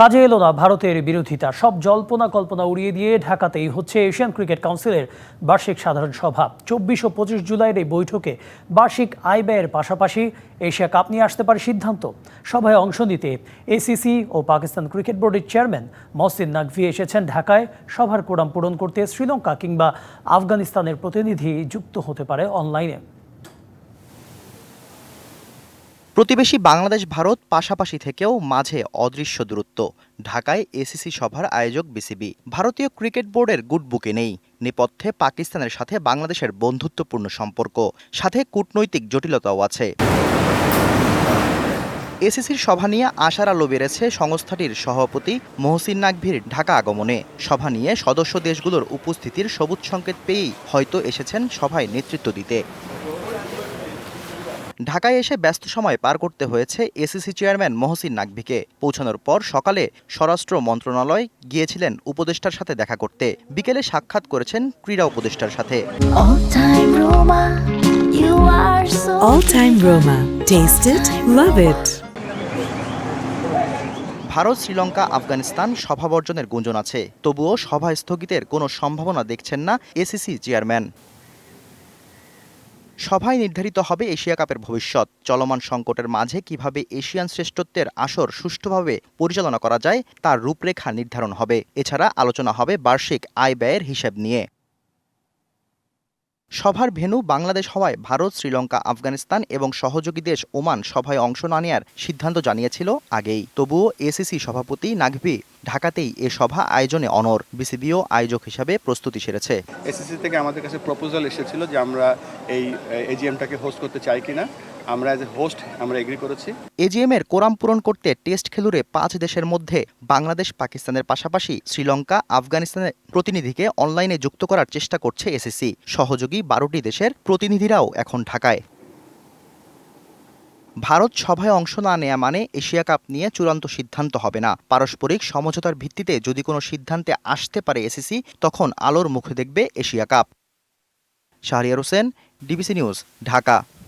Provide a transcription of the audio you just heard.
কাজে এলো না ভারতের বিরোধিতা। সব জল্পনা কল্পনা উড়িয়ে দিয়ে ঢাকাতেই হচ্ছে এশিয়ান ক্রিকেট কাউন্সিলের বার্ষিক সাধারণ সভা। চব্বিশ ও পঁচিশ জুলাইয়ের এই বৈঠকে বার্ষিক আয় ব্যয়ের পাশাপাশি এশিয়া কাপ নিয়ে আসতে পারে সিদ্ধান্ত। সভায় অংশ নিতে এসিসি ও পাকিস্তান ক্রিকেট বোর্ডের চেয়ারম্যান মহসিন নাকভি এসেছেন ঢাকায়। সভার কোরাম পূরণ করতে শ্রীলঙ্কা কিংবা আফগানিস্তানের প্রতিনিধি যুক্ত হতে পারে অনলাইনে। প্রতিবেশী বাংলাদেশ, ভারত পাশাপাশি থেকেও মাঝে অদৃশ্য দূরত্ব। ঢাকায় এসিসি সভার আয়োজক বিসিবি। ভারতীয় ক্রিকেট বোর্ডের গুড বুকে নেই। নেপথ্যে পাকিস্তানের সাথে বাংলাদেশের বন্ধুত্বপূর্ণ সম্পর্ক। সাথে কূটনৈতিক জটিলতাও আছে। এসিসির সভা নিয়ে আশার আলো বেড়েছে সংস্থাটির সভাপতি মহসিন নাকভির ঢাকা আগমনে। সভা নিয়ে সদস্য দেশগুলোর উপস্থিতির সবুজ সংকেত পেয়েই হয়তো এসেছেন সভায় নেতৃত্ব দিতে। ঢাকায় এসে ব্যস্ত সময় পার করতে হয়েছে এসিসি চেয়ারম্যান মহসিন নাকভিকে পৌঁছানোর পর সকালে স্বরাষ্ট্র মন্ত্রণালয় গিয়েছিলেন উপদেষ্টার সাথে দেখা করতে বিকেলে সাক্ষাৎ করেছেন ক্রীড়া উপদেষ্টার সাথে All time Roma, you are so All Time Roma. Taste it, love it. Bharat Sri Lanka Afghanistan সভা বর্জনের গুঞ্জন আছে তবুও সভা স্থগিতের কোনো সম্ভাবনা দেখছেন না এসিসি চেয়ারম্যান সভায় নির্ধারিত হবে এশিয়া কাপের ভবিষ্যৎ। চলমান সংকটের মাঝে কীভাবে এশিয়ান শ্রেষ্ঠত্বের আসর সুষ্ঠুভাবে পরিচালনা করা যায়, তার রূপরেখা নির্ধারণ হবে। এছাড়া আলোচনা হবে বার্ষিক আয় ব্যয়ের হিসেব নিয়ে। সভার ভেন্যু বাংলাদেশ হওয়ায় ভারত, শ্রীলঙ্কা, আফগানিস্তান এবং সহযোগী দেশ ওমান সভায় অংশ না নেয়ার সিদ্ধান্ত জানিয়েছিল আগেই। তবুও এসিসি সভাপতি নাগভি ঢাকাতেই এ সভা আয়োজনে অনর বিসিবিও আয়োজক হিসাবে প্রস্তুতি সেরেছে। এসিসি থেকে আমাদের কাছে প্রপোজাল এসেছিল যে আমরা এই এজিএমটাকে হোস্ট করতে চাই কিনা। আমরা অ্যাজ হোস্ট আমরা এগ্রি করেছি। এজিএম এর কোরাম পূরণ করতে টেস্ট খেলুড়ে পাঁচ দেশের মধ্যে বাংলাদেশ, পাকিস্তানের পাশাপাশি শ্রীলঙ্কা, আফগানিস্তানের প্রতিনিধিকে অনলাইনে যুক্ত করার চেষ্টা করছে এসএসসি সহযোগী বারোটি দেশের প্রতিনিধিরাও এখন ঢাকায়। ভারত সভায় অংশ না নেয়া মানে এশিয়া কাপ নিয়ে চূড়ান্ত সিদ্ধান্ত হবে না। পারস্পরিক সমঝোতার ভিত্তিতে যদি কোনো সিদ্ধান্তে আসতে পারে এসিসি তখন আলোর মুখে দেখবে Asia cup. Shahriar Hossain DBC news Dhaka.